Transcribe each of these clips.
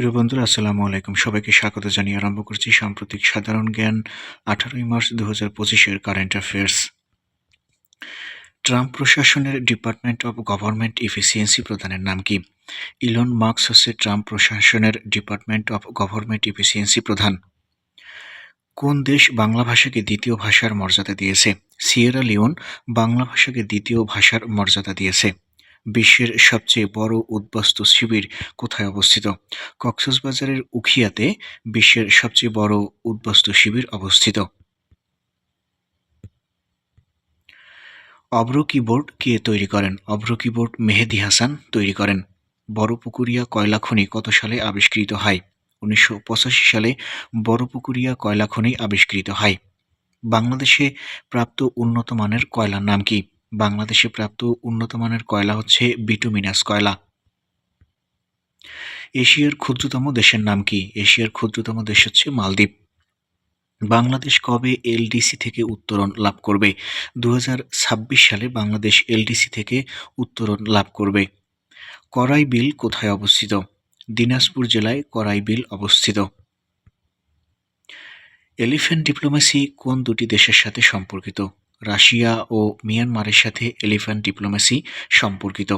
প্রিয় বন্ধুরা, আসসালামু আলাইকুম। সবাইকে স্বাগত জানিয়ে আরম্ভ করছি সাম্প্রতিক সাধারণ জ্ঞান আঠারোই মার্চ দু হাজার পঁচিশের কারেন্ট অ্যাফেয়ার্স। ট্রাম্প প্রশাসনের ডিপার্টমেন্ট অব গভর্নমেন্ট ইফিসিয়েন্সি প্রধানের নাম কি? ইলন মার্কস হচ্ছে ট্রাম্প প্রশাসনের ডিপার্টমেন্ট অব গভর্নমেন্ট ইফিসিয়েন্সি প্রধান। কোন দেশ বাংলা ভাষাকে দ্বিতীয় ভাষার মর্যাদা দিয়েছে? সিয়েরা লিওন বাংলা ভাষাকে দ্বিতীয় ভাষার মর্যাদা দিয়েছে। বিশ্বের সবচেয়ে বড় উদ্বাস্তু শিবির কোথায় অবস্থিত? কক্সবাজারের উখিয়াতে বিশ্বের সবচেয়ে বড় উদ্বাস্তু শিবির অবস্থিত। অভ্র কিবোর্ড কে তৈরি করেন? অভ্র কিবোর্ড মেহেদি হাসান তৈরি করেন। বড়পুকুরিয়া কয়লা খনি কত সালে আবিষ্কৃত হয়? উনিশশো পঁচাশি সালে বড়পুকুরিয়া কয়লা খনি আবিষ্কৃত হয়। বাংলাদেশে প্রাপ্ত উন্নত মানের কয়লার নাম কি? বাংলাদেশে প্রাপ্ত উন্নতমানের কয়লা হচ্ছে বিটুমিনাস কয়লা। এশিয়ার ক্ষুদ্রতম দেশের নাম কি? এশিয়ার ক্ষুদ্রতম দেশ হচ্ছে মালদ্বীপ। বাংলাদেশ কবে এলডিসি থেকে উত্তরণ লাভ করবে? দু হাজার ছাব্বিশ সালে বাংলাদেশ এলডিসি থেকে উত্তরণ লাভ করবে। করাই বিল কোথায় অবস্থিত? দিনাজপুর জেলায় করাই বিল অবস্থিত। এলিফ্যান্ট ডিপ্লোমেসি কোন দুটি দেশের সাথে সম্পর্কিত? রাশিয়া ও মিয়ানমারের সাথে এলিফ্যান্ট ডিপ্লোমেসি সম্পর্কিত।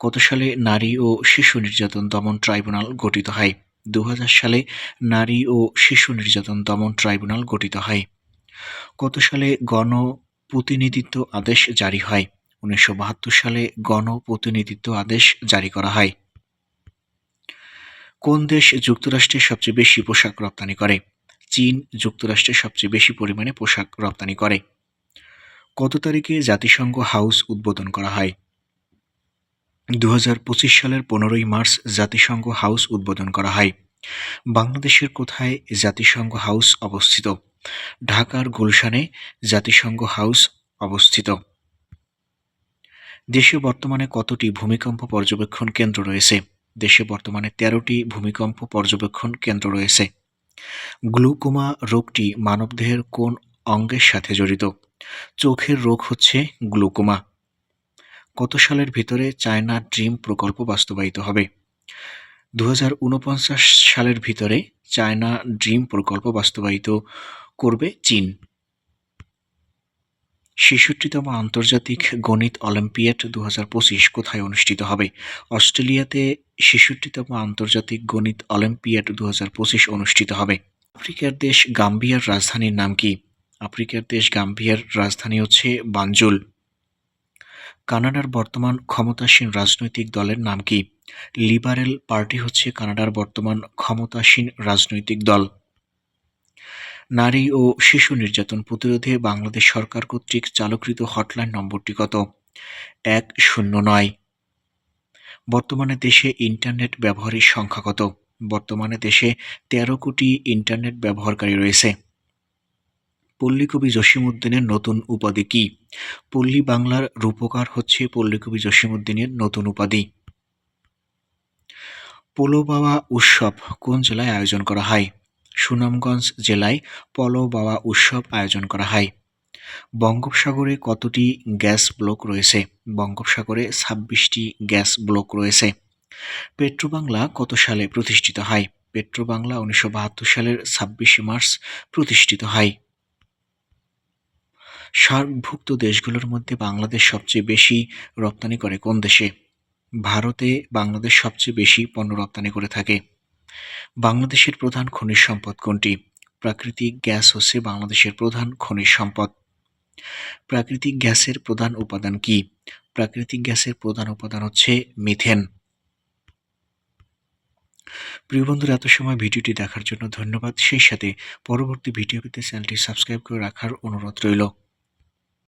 কত সালে নারী ও শিশু নির্যাতন দমন ট্রাইব্যুনাল গঠিত হয়? দু হাজার সালে নারী ও শিশু নির্যাতন দমন ট্রাইব্যুনাল গঠিত হয়। কত সালে গণ প্রতিনিধিত্ব আদেশ জারি হয়? উনিশশো বাহাত্তর সালে গণ প্রতিনিধিত্ব আদেশ জারি করা হয়। কোন দেশ যুক্তরাষ্ট্রে সবচেয়ে বেশি পোশাক রপ্তানি করে? চীন যুক্তরাষ্ট্রে সবচেয়ে বেশি পরিমাণে পোশাক রপ্তানি করে। কত তারিখে জাতিসংঘ হাউস উদ্বোধন করা হয়? দু পঁচিশ সালের পনেরোই মার্চ জাতিসংঘ হাউস উদ্বোধন করা হয়। বাংলাদেশের কোথায় জাতিসংঘ হাউস অবস্থিত? ঢাকার গুলশানে জাতিসংঘ হাউস অবস্থিত। দেশে বর্তমানে কতটি ভূমিকম্প পর্যবেক্ষণ কেন্দ্র রয়েছে? দেশে বর্তমানে তেরোটি ভূমিকম্প পর্যবেক্ষণ কেন্দ্র রয়েছে। গ্লুকোমা রোগটি মানবদেহের কোন অঙ্গের সাথে জড়িত? চোখের রোগ হচ্ছে গ্লুকোমা। কত সালের ভিতরে চায়না ড্রিম প্রকল্প বাস্তবায়িত হবে? দু হাজার ঊনপঞ্চাশ সালের ভিতরে চায়না ড্রিম প্রকল্প বাস্তবায়িত করবে চীন। ছেষট্টিতম আন্তর্জাতিক গণিত অলিম্পিয়াড দু হাজার পঁচিশ কোথায় অনুষ্ঠিত হবে? অস্ট্রেলিয়াতে ছেষট্টিতম আন্তর্জাতিক গণিত অলিম্পিয়াড দু হাজার পঁচিশ অনুষ্ঠিত হবে। আফ্রিকার দেশ গাম্বিয়ার রাজধানীর নাম কি? আফ্রিকার দেশ গাম্বিয়ার রাজধানী হচ্ছে বানজুল কানাডার বর্তমান ক্ষমতাসীন রাজনৈতিক দলের নাম কি? লিবারেল পার্টি হচ্ছে কানাডার বর্তমান ক্ষমতাসীন রাজনৈতিক দল। নারী ও শিশু নির্যাতন প্রতিরোধে বাংলাদেশ সরকার কর্তৃক চালকৃত হটলাইন নম্বরটি কত? এক শূন্য নয়। বর্তমানে দেশে ইন্টারনেট ব্যবহারের সংখ্যা কত? বর্তমানে দেশে তেরো কোটি ইন্টারনেট ব্যবহারকারী রয়েছে। পল্লীকবি জসীমউদ্দিনের নতুন উপাধি কি? পল্লী বাংলার রূপকার হচ্ছে পল্লীকবি জসীমউদ্দিনের নতুন উপাধি। পোলো বাবা উৎসব কোন জেলায় আয়োজন করা হয়? সুনামগঞ্জ জেলায় পলো বাবা উৎসব আয়োজন করা হয়। বঙ্গোপসাগরে কতটি গ্যাস ব্লক রয়েছে? বঙ্গোপসাগরে ছাব্বিশটি গ্যাস ব্লক রয়েছে। পেট্রোবাংলা কত সালে প্রতিষ্ঠিত হয়? পেট্রোবাংলা উনিশশো বাহাত্তর সালের ছাব্বিশে মার্চ প্রতিষ্ঠিত হয়। সার্কভুক্ত দেশগুলোর মধ্যে বাংলাদেশ সবচেয়ে বেশি রপ্তানি করে কোন দেশে? ভারতে বাংলাদেশ সবচেয়ে বেশি পণ্য রপ্তানি করে থাকে। বাংলাদেশের প্রধান খনিজ সম্পদ কোনটি? প্রাকৃতিক গ্যাস হচ্ছে বাংলাদেশের প্রধান খনিজ সম্পদ। প্রাকৃতিক গ্যাসের প্রধান উপাদান কি? প্রাকৃতিক গ্যাসের প্রধান উপাদান হচ্ছে মিথেন। প্রিয় বন্ধুরা, এত সময় ভিডিওটি দেখার জন্য ধন্যবাদ। সেই সাথে পরবর্তী ভিডিও পেতে চ্যানেলটি সাবস্ক্রাইব করে রাখার অনুরোধ রইল।